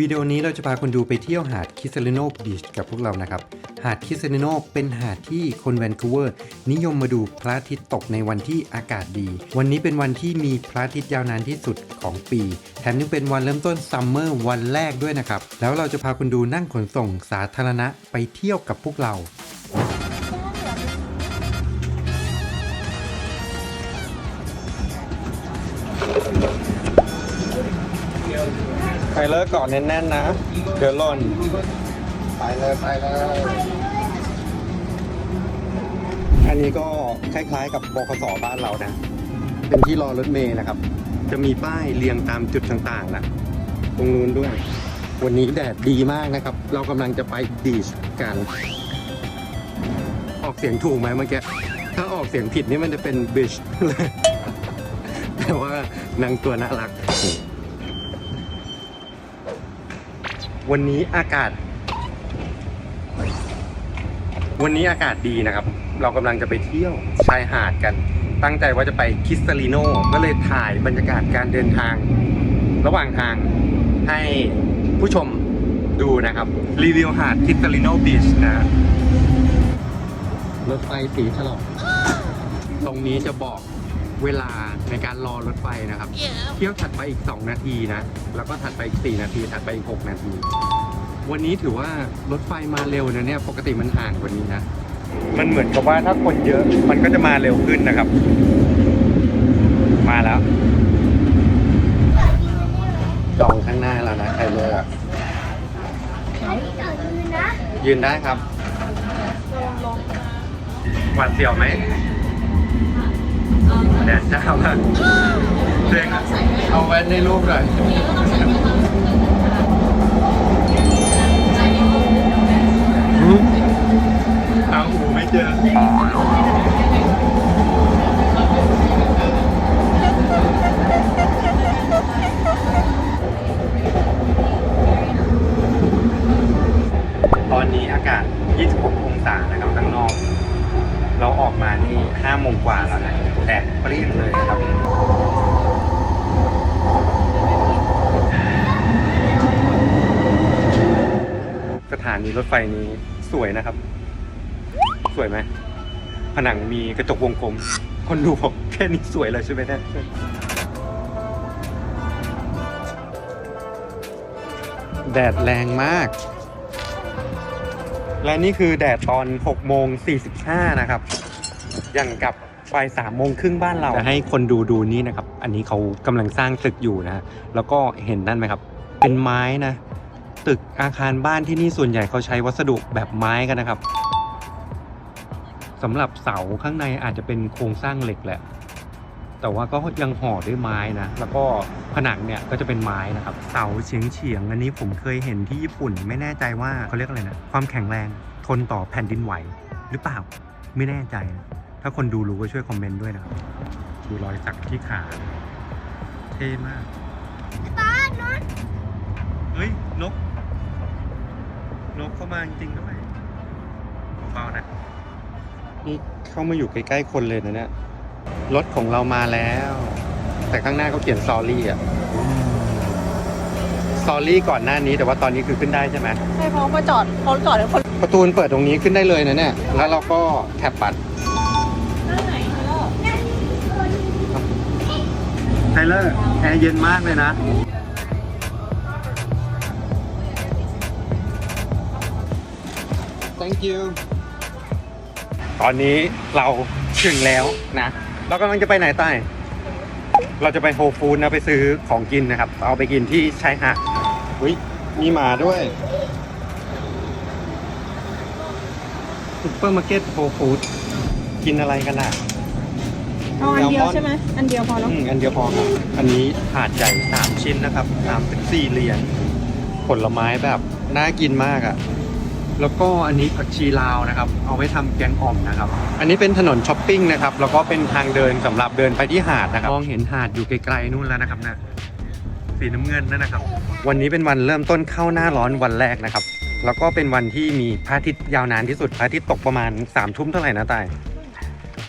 วิดีโอนี้เราจะพาคนดูไปเที่ยวหาดคิสเลโนบีชกับพวกเรานะครับ หาดคิสเลโนเป็นหาดที่คนแวนคูเวอร์ นิยมมาดูพระอาทิตย์ตกในวันที่อากาศดี วันนี้เป็นวันที่มีพระอาทิตย์ยาวนานที่สุดของปี แถมยังเป็นวันเริ่มต้นซัมเมอร์วันแรกด้วยนะครับ แล้วเราจะพาคนดูนั่งขนส่งสาธารณะไปเที่ยวกับพวกเรา ไปเลิกก่อนแน่นๆนะ เดี๋ยวหล่นไปเลยไปเลย อันนี้ก็คล้ายๆกับบคสบ้านเรานะ เป็นที่รอรถเมย์นะครับ จะมีป้ายเรียงตามจุดต่างๆนะตรงนู้นด้วย วันนี้แดดดีมากนะครับ เรากำลังจะไปบีชกัน ออกเสียงถูกไหมเมื่อกี้ ถ้าออกเสียงผิดนี่มันจะเป็นบีชแต่ว่านางตัวน่ารัก วันนี้อากาศ วันนี้อากาศดีนะครับ เรากำลังจะไปเที่ยวชายหาดกัน ตั้งใจว่าจะไปคิสตาลิโนก็เลยถ่ายบรรยากาศการเดินทาง ระหว่างทางให้ผู้ชมดูนะครับ รีวิวหาดคิสตาลิโนบีชนะรถไฟสีฉลองตรงนี้จะบอก เวลาในการรอรถไฟนะครับ เที่ยวถัดไปอีก 2 นาทีนะ แล้วก็ถัดไปอีก 4 นาที ถัดไปอีก 6 นาที วันนี้ถือว่ารถไฟมาเร็วนะเนี่ย ปกติมันห่างกว่านี้นะ มันเหมือนกับว่าถ้าคนเยอะ มันก็จะมาเร็วขึ้นนะครับ มาแล้ว จองข้างหน้าแล้วนะใครเลยอะยืนได้ครับหวาดเสียวไหม แดดจ้ามากเด็กเอาแว่นในรูปหน่อย ถานีรถไฟนี้สวยนะครับ สวยไหม ผนังมีกระจกวงกลม คนดูบอกแค่นี้สวยเลยใช่ไหมเนี่ยแดดแรงมาก และนี่คือแดดตอน6โมง45 นะครับ อย่างกับบ่าย3โมงครึ่งบ้านเรา จะให้คนดูดูนี่นะครับ อันนี้เขากำลังสร้างตึกอยู่นะ แล้วก็เห็นนั่นไหมครับ เป็นไม้นะ ตึกอาคารบ้านที่นี่ส่วนใหญ่เขาใช้วัสดุแบบไม้กันนะครับสำหรับเสาข้างในอาจจะเป็นโครงสร้างเหล็กแหละ แต่ว่าก็ยังห่อด้วยไม้นะ แล้วก็ผนังเนี่ยก็จะเป็นไม้นะครับ เสาเฉียงเฉียงๆอันนี้ผมเคยเห็นที่ญี่ปุ่น ไม่แน่ใจว่าเขาเรียกอะไรนะ ความแข็งแรงทนต่อแผ่นดินไหวหรือเปล่า ไม่แน่ใจนะ ถ้าคนดูรู้ก็ช่วยคอมเมนต์ด้วยนะครับดูรอยสักที่ขา เท่มากป้านอนเฮ้ย นก นกเข้ามาจริงๆด้วยเบาๆนะนี่เข้ามาอยู่ใกล้ๆคนเลยนะเนี่ยรถของเรามาแล้ว แต่ข้างหน้าเขาเขียนซอรี่อะซอรี่ก่อนหน้านี้แต่ว่าตอนนี้คือขึ้นได้ใช่ไหมใช่เพราะมาจอดเขาจอดให้คนประตูมันเปิดตรงนี้ขึ้นได้เลยนะเนี่ยแล้วเราก็แท็บบัตรไทเลอร์แอร์เย็นมากเลยนะ thank you ตอนนี้เราถึงแล้วนะ เรากำลังจะไปไหนใต้ เราจะไปโฮฟูดนะไปซื้อของกินนะครับ เอาไปกินที่ชายหาดอุ้ยมีหมาด้วยซุปเปอร์มาร์เก็ตโฮฟูดกินอะไรกันล่ะเอาอันเดียวใช่ไหมอันเดียวพอแล้วอืมอันเดียวพอครับ อันนี้ถาดใหญ่สามชิ้นนะครับสามเป็นสี่เหรียญผลไม้แบบน่ากินมากอะ่ะ แล้วก็อันนี้ผักชีลาวนะครับ เอาไว้ทำแกงอ่อมนะครับ อันนี้เป็นถนนช้อปปิ้งนะครับ แล้วก็เป็นทางเดินสำหรับเดินไปที่หาดนะครับ มองเห็นหาดอยู่ไกลๆนู่นแล้วนะครับนะสีน้ำเงินนั่นนะครับ วันนี้เป็นวันเริ่มต้นเข้าหน้าร้อนวันแรกนะครับ แล้วก็เป็นวันที่มีพระอาทิตย์ยาวนานที่สุดพระอาทิตย์ตกประมาณสามทุ่มเท่าไหร่นะตาย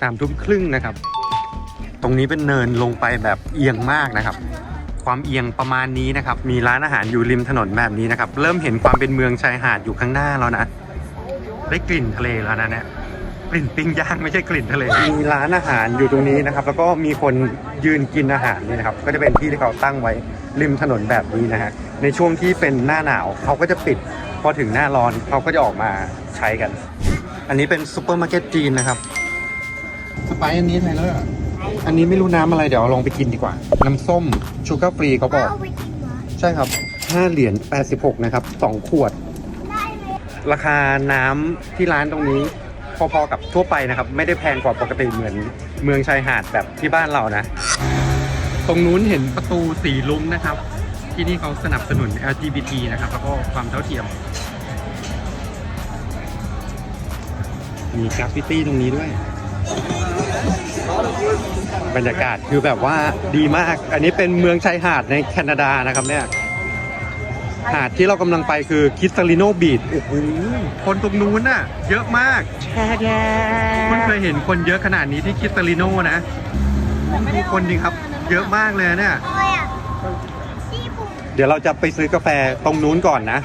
สามทุ่มครึ่งนะครับ ตรงนี้เป็นเนินลงไปแบบเอียงมากนะครับ ความเอียงประมาณนี้นะครับ มีร้านอาหารอยู่ริมถนนแบบนี้นะครับ เริ่มเห็นความเป็นเมืองชายหาดอยู่ข้างหน้าแล้วนะ ได้กลิ่นทะเลแล้วนะเนี่ยกลิ่นปิ้งย่างไม่ใช่กลิ่นทะเล มีร้านอาหารอยู่ตรงนี้นะครับ แล้วก็มีคนยืนกินอาหารนี่นะครับ ก็จะเป็นที่ที่เขาตั้งไว้ริมถนนแบบนี้นะฮะ ในช่วงที่เป็นหน้าหนาวเขาก็จะปิด พอถึงหน้าร้อนเขาก็จะออกมาใช้กัน อันนี้เป็นซูเปอร์มาร์เก็ตจีนนะครับ สไปซ์อันนี้ไทยแล้ว อะอันนี้ไม่รู้น้ำอะไรเดี๋ยวเอาลองไปกินดีกว่า น้ำส้มชูการ์ฟรีเขาบอก เอาไปกินเหรอ ใช่ครับ 5 เหรียญ 86 นะครับ 2 ขวด ได้เลยราคาน้ำที่ร้านตรงนี้ พอๆกับทั่วไปนะครับ ไม่ได้แพงกว่าปกติเหมือนเมืองชายหาดแบบที่บ้านเรานะ ตรงนู้นเห็นประตูสีลุ้งนะครับ ที่นี่เขาสนับสนุน LGBT นะครับ แล้วก็ความเท่าเทียม มีกราฟฟิตี้ตรงนี้ด้วย บรรยากาศคือแบบว่าดีมาก อันนี้เป็นเมืองชายหาดในแคนาดานะครับเนี่ย หาดที่เรากำลังไปคือคิสตาลิโนบีดโอ้โหคนตรงนู้นน่ะ เยอะมากคุณเคยเห็นคนเยอะขนาดนี้ที่คิสตาลิโนนะดูคนดีครับ เยอะมากเลยเนี่ยอะไรอะซีบุ๋มเดี๋ยวเราจะไปซื้อกาแฟตรงนู้นก่อนนะ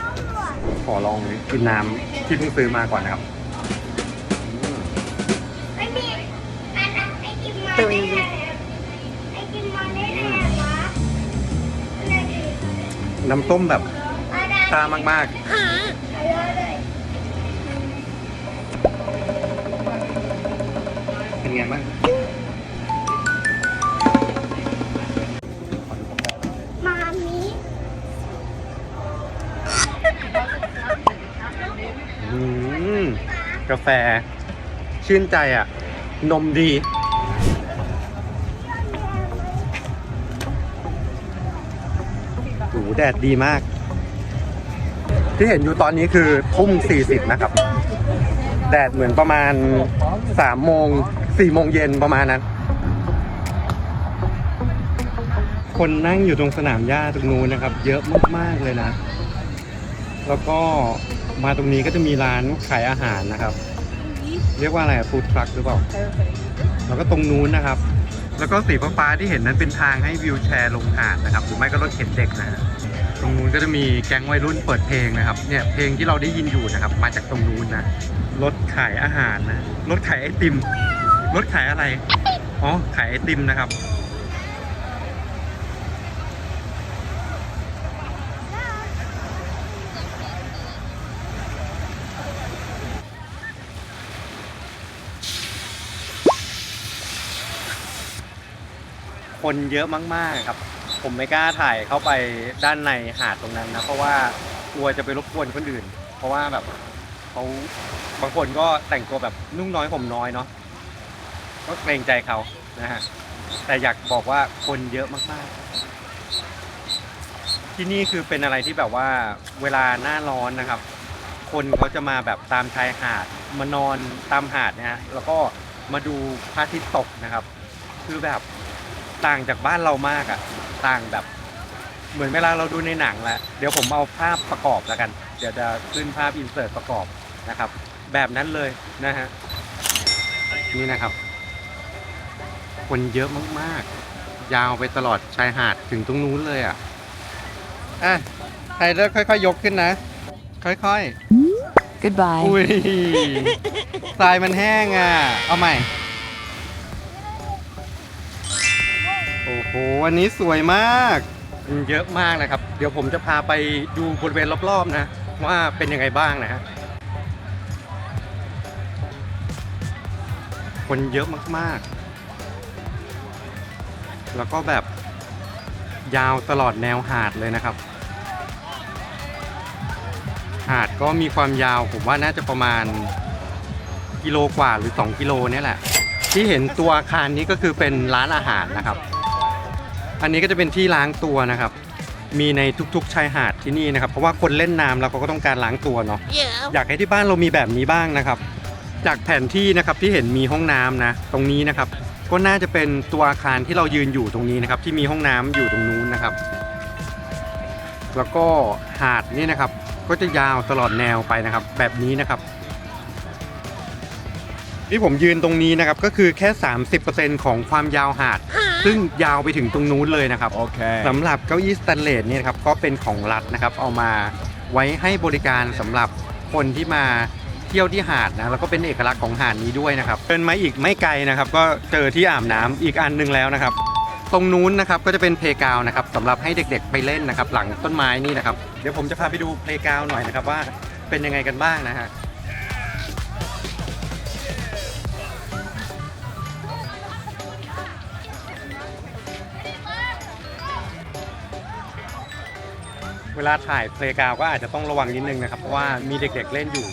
ขอลองกินน้ำที่เพิ่งซื้อมาก่อนนะครับ กินมาได้ไงไอกินมาได้ไงวะอะไรดีน้ำต้มแบบอะไรชามากอะไรเลยๆเป็นไงบ้างมามีอืมกาแฟ ชื่นใจอะ นมดี โอ้โห แดดดีมาก ที่เห็นอยู่ตอนนี้คือทุ่ม40 นะครับ แดดเหมือนประมาณ3โมง4โมงเย็นประมาณนั้น คนนั่งอยู่ตรงสนามหญ้าตรงนู้นนะครับ เยอะมากๆเลยนะ แล้วก็มาตรงนี้ก็จะมีร้านขายอาหารนะครับ เรียกว่าอะไรฟู้ดทรัคหรือเปล่า แล้วก็ตรงนู้นนะครับแล้วก็สีฟ้าๆที่เห็นนั้นเป็นทางให้วิวแชร์ลงหาดนะครับ หรือไม่ก็รถเข็นเด็กนะฮะ ตรงนู้นก็จะมีแก๊งวัยรุ่นเปิดเพลงนะครับเนี่ยเพลงที่เราได้ยินอยู่นะครับ มาจากตรงนู้นนะรถขายอาหารนะรถขายไอติมรถขายอะไรอ๋อขายไอติมนะครับคนเยอะมาก ๆ ครับ ผมไม่กล้าถ่ายเข้าไปด้านในหาดตรงนั้นนะ เพราะว่ากลัวจะไปรบกวนคนอื่น เพราะว่าแบบเขาบางคนก็แต่งตัวแบบนุ่งน้อยผมน้อยเนาะก็เกรงใจเขานะฮะแต่อยากบอกว่าคนเยอะมากๆ ที่นี่คือเป็นอะไรที่แบบว่าเวลาหน้าร้อนนะครับ คนเขาจะมาแบบตามชายหาดมานอนตามหาดนะฮะแล้วก็มาดูพระอาทิตย์ตกนะครับ คือแบบ ต่างจากบ้านเรามากอะ่ะต่างแบบเหมือนเวลาเราดูในหนังแหละเดี๋ยวผมเอาภาพประกอบแล้วกัน เดี๋ยวจะขึ้นภาพอินเสิร์ตประกอบนะครับ แบบนั้นเลยนะฮะนี่นะครับ คนเยอะมากๆ ยาวไปตลอดชายหาดถึงตรงนู้นเลยอะอะไทยเลิกค่อยๆยกขึ้นนะ ค่อยๆ Goodbye. อุ้ยทรายมันแห้งอะ เอาใหม่ โอ้โหอันนี้สวยมากมันเยอะมากนะครับ เดี๋ยวผมจะพาไปดูบริเวณรอบๆนะ ว่าเป็นยังไงบ้างนะฮะคนเยอะมากๆ แล้วก็แบบยาวตลอดแนวหาดเลยนะครับ หาดก็มีความยาวผมว่าน่าจะประมาณกิโลกว่าหรือ 2 กิโลนี่แหละ ที่เห็นตัวอาคารนี้ก็คือเป็นร้านอาหารนะครับ อันนี้ก็จะเป็นที่ล้างตัวนะครับ มีในทุกๆชายหาดที่นี่นะครับ เพราะว่าคนเล่นน้ำแล้วเขาก็ต้องการล้างตัวเนาะ อยากให้ที่บ้านเรามีแบบนี้บ้างนะครับ จากแผนที่นะครับที่เห็นมีห้องน้ำนะ ตรงนี้นะครับ ก็น่าจะเป็นตัวอาคารที่เรายืนอยู่ตรงนี้นะครับ ที่มีห้องน้ำอยู่ตรงนู้นนะครับ แล้วก็หาดนี่นะครับ ก็จะยาวตลอดแนวไปนะครับ แบบนี้นะครับที่ผมยืนตรงนี้นะครับก็คือแค่ 30%ของความยาวหาด ซึ่งยาวไปถึงตรงนู้นเลยนะครับ Okay. สำหรับเก้าอี้สแตนเลสเนี่ยนะครับก็เป็นของรัฐนะครับเอามาไว้ให้บริการสำหรับคนที่มาเที่ยวที่หาดนะแล้วก็เป็นเอกลักษณ์ของหาดนี้ด้วยนะครับเดินมาอีกไม่ไกลนะครับ ก็เจอที่อาบน้ำอีกอันหนึงแล้วนะครับ ตรงนู้นนะครับก็จะเป็นเพลกาวนะครับสำหรับให้เด็กๆไปเล่นนะครับ หลังต้นไม้นี่นะครับ เดี๋ยวผมจะพาไปดูเพลกาวหน่อยนะครับว่าเป็นยังไงกันบ้างนะฮะ เวลาถ่ายเพลกาวก็อาจจะต้องระวังนิดนึงนะครับ เพราะว่ามีเด็กๆเล่นอยู่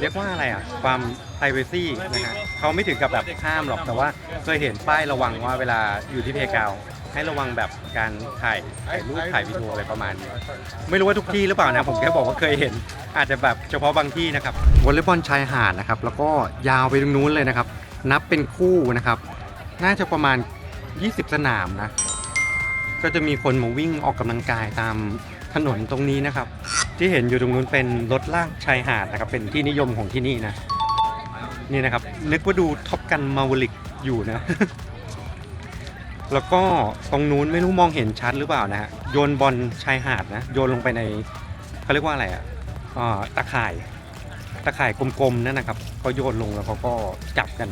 เรียกว่าอะไรอะ ความ p r i เวซีนะฮะเขาไม่ถึงกับแบบห้ามหรอกแต่ว่าเคยเห็นป้ายระวังว่าเวลาอยู่ที่เพลกาวให้ระวังแบบการถ่ายถ่ายรูปถ่ายวิดีโออะไรประมาณนี้ไม่รู้ว่าทุกที่หรือเปล่านะผมแค่บอกว่าเคยเห็น อาจจะแบบเฉพาะบางที่นะครับวอลเลย์บอลชายหาดนะครับแล้วก็ยาวไปตรงนู้นเลยนะครับ นับเป็นคู่นะครับ น่าจะประมาณ 20 สนามนะ ก็จะมีคนมาวิ่งออกกำลังกายตาม ถนนตรงนี้นะครับ ที่เห็นอยู่ตรงนู้นเป็นรถลากชายหาดนะครับ เป็นที่นิยมของที่นี่นะ นี่นะครับ นึกว่าดูท็อปกันมาวลิกอยู่นะ แล้วก็ตรงนู้นไม่รู้มองเห็นชัดหรือเปล่านะฮะโยนบอลชายหาดนะ โยนลงไปในเขาเรียกว่าอะไรอะอ่าตะข่ายตะข่ายกลมๆนั่นนะครับเขาโยนลงแล้วเขาก็จับกัน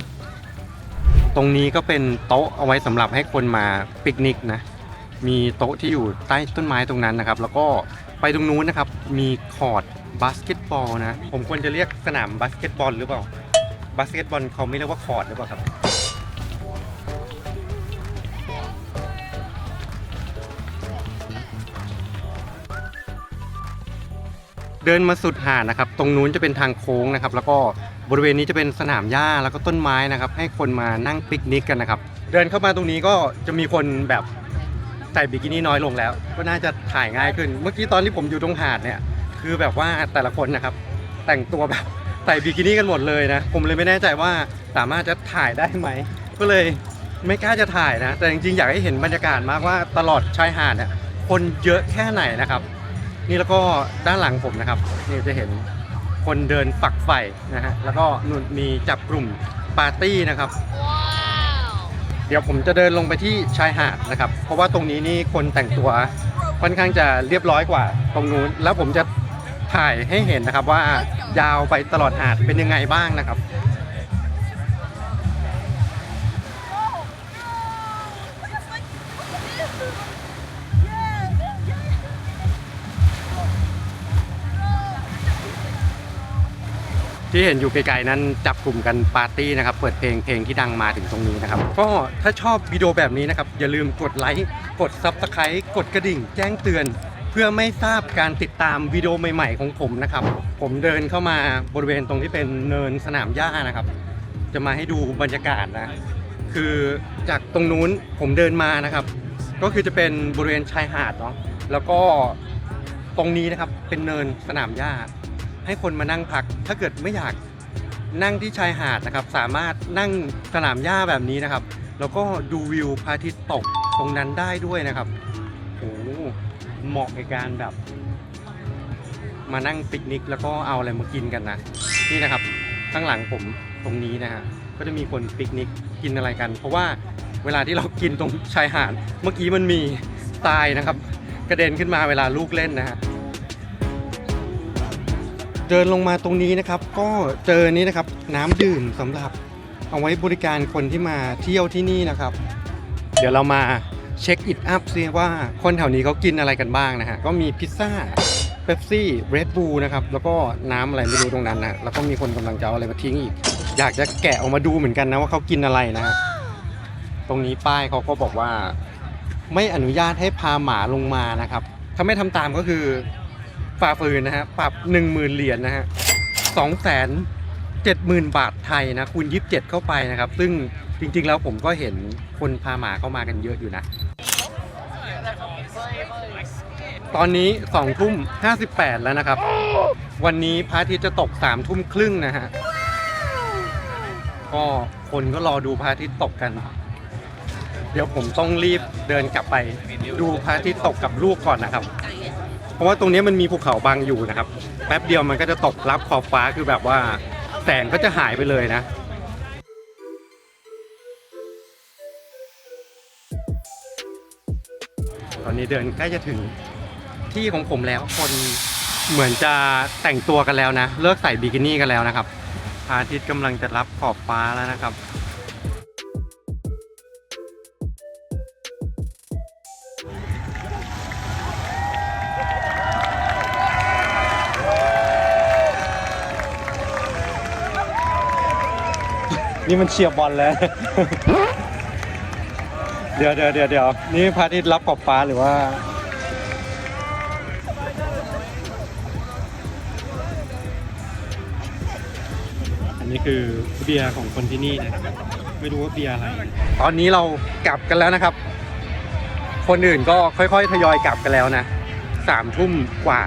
ตรงนี้ก็เป็นโต๊ะเอาไว้สำหรับให้คนมาปิกนิกนะ มีโต๊ะที่อยู่ใต้ต้นไม้ตรงนั้นนะครับ แล้วก็ไปตรงนู้นนะครับ มีคอร์ดบาสเกตบอลนะ ผมควรจะเรียกสนามบาสเกตบอลหรือเปล่า บาสเกตบอลเขาไม่เรียกว่าคอร์ดหรือเปล่าครับ เดินมาสุดหาดนะครับ ตรงนู้นจะเป็นทางโค้งนะครับ แล้วก็บริเวณนี้จะเป็นสนามหญ้าแล้วก็ต้นไม้นะครับ ให้คนมานั่งปิกนิกกันนะครับ เดินเข้ามาตรงนี้ก็จะมีคนแบบ ใส่บิกินี่น้อยลงแล้ว ก็น่าจะถ่ายง่ายขึ้น เมื่อกี้ตอนที่ผมอยู่ตรงหาดเนี่ย คือแบบว่าแต่ละคนนะครับ แต่งตัวแบบใส่บิกินี่กันหมดเลยนะ ผมเลยไม่แน่ใจว่าสามารถจะถ่ายได้ไหม ก็เลยไม่กล้าจะถ่ายนะ แต่จริงๆ อยากให้เห็นบรรยากาศมากว่าตลอดชายหาดเนี่ยคนเยอะแค่ไหนนะครับ นี่แล้วก็ด้านหลังผมนะครับนี่จะเห็นคนเดินฝักใฝ่นะฮะแล้วก็นู่นมีจับกลุ่มปาร์ตี้นะครับ เดี๋ยวผมจะเดินลงไปที่ชายหาดนะครับ เพราะว่าตรงนี้นี่คนแต่งตัวค่อนข้างจะเรียบร้อยกว่าตรงนู้น แล้วผมจะถ่ายให้เห็นนะครับว่ายาวไปตลอดหาดเป็นยังไงบ้างนะครับ ที่เห็นอยู่ไกลๆนั้นจับกลุ่มกันปาร์ตี้นะครับเปิดเพลงเพลงที่ดังมาถึงตรงนี้นะครับก็ถ้าชอบวิดีโอแบบนี้นะครับอย่าลืมกดไลค์กด Subscribe กดกระดิ่ง แจ้งเตือน เพื่อไม่ทราบการติดตามวิดีโอใหม่ๆของผมนะครับ ผมเดินเข้ามาบริเวณตรงที่เป็นเนินสนามหญ้านะครับ จะมาให้ดูบรรยากาศนะคือจากตรงนู้นผมเดินมานะครับ ก็คือจะเป็นบริเวณชายหาดเนาะแล้วก็ตรงนี้นะครับเป็นเนินสนามหญ้า ให้คนมานั่งพัก ถ้าเกิดไม่อยากนั่งที่ชายหาดนะครับ สามารถนั่งสนามหญ้าแบบนี้นะครับ แล้วก็ดูวิวพระอาทิตย์ตกตรงนั้นได้ด้วยนะครับโอ้โหเหมาะในการแบบ มานั่งปิกนิก แล้วก็เอาอะไรมากินกันนะนี่นะครับข้างหลังผมตรงนี้นะฮะก็จะมีคนปิกนิกกินอะไรกัน เพราะว่าเวลาที่เรากินตรงชายหาดเมื่อกี้มันมีทรายนะครับ กระเด็นขึ้นมาเวลาลูกเล่นนะฮะ เดินลงมาตรงนี้นะครับ ก็เจอนี้นะครับ น้ำดื่มสำหรับเอาไว้บริการคนที่มาเที่ยวที่นี่นะครับ เดี๋ยวเรามาเช็คอิทอัพซิว่าคนแถวนี้เขากินอะไรกันบ้างนะฮะก็มีพิซซ่าเ e ปซี่เรดบูนะครับแล้วก็น้ำอะไรไม่รู้ตรงนั้นนะแล้วก็มีคนกำลังจะเอาอะไรมาทิ้งอีก อยากจะแกะออกมาดูเหมือนกันนะว่าเขากินอะไรนะฮะตรงนี้ป้ายเขาก็บอกว่า ไม่อนุญาตให้พาหมาลงมานะครับ ถ้าไม่ทำตามก็คือ ฝ่าฝืนนะฮะปรับ 1 0,000เหรียญนะฮะ2 7 0 0 0 0บาทไทยนะคูณ27เข้าไปนะครับ ซึ่งจริงๆแล้วผมก็เห็นคนพาหมาเข้ามากันเยอะอยู่นะ ตอนนี้2ทุ่ม58แล้วนะครับ วันนี้พระอาทิตย์จะตก3ทุ่มครึ่งนะฮะก็คนก็รอดูพระอาทิตย์ตกกัน เดี๋ยวผมต้องรีบเดินกลับไป ดูพระอาทิตย์ตกกับลูกก่อนนะครับ เพราะว่าตรงนี้มันมีภูเขาบังอยู่นะครับ แป๊บเดียวมันก็จะตกรับขอบฟ้าคือแบบว่าแสงก็จะหายไปเลยนะตอนนี้เดินใกล้จะถึงที่ของผมแล้วคนเหมือนจะแต่งตัวกันแล้วนะ เลิกใส่บิกินี่กันแล้วนะครับอาทิตย์กำลังจะรับขอบฟ้าแล้วนะครับ นี่มันเฉียบบอลแล้ว เดี๋ยวเดี๋ยวเดี๋ยวเดี๋ยวนี่พระอาทิตย์รับขอบฟ้าหรือว่า อันนี้คือเบียร์ของคนที่นี่นะครับไม่รู้ว่าเบียร์อะไร ตอนนี้เรากลับกันแล้วนะครับ คนอื่นก็ค่อยๆ ทยอยกลับกันแล้วนะสามทุ่มกว่า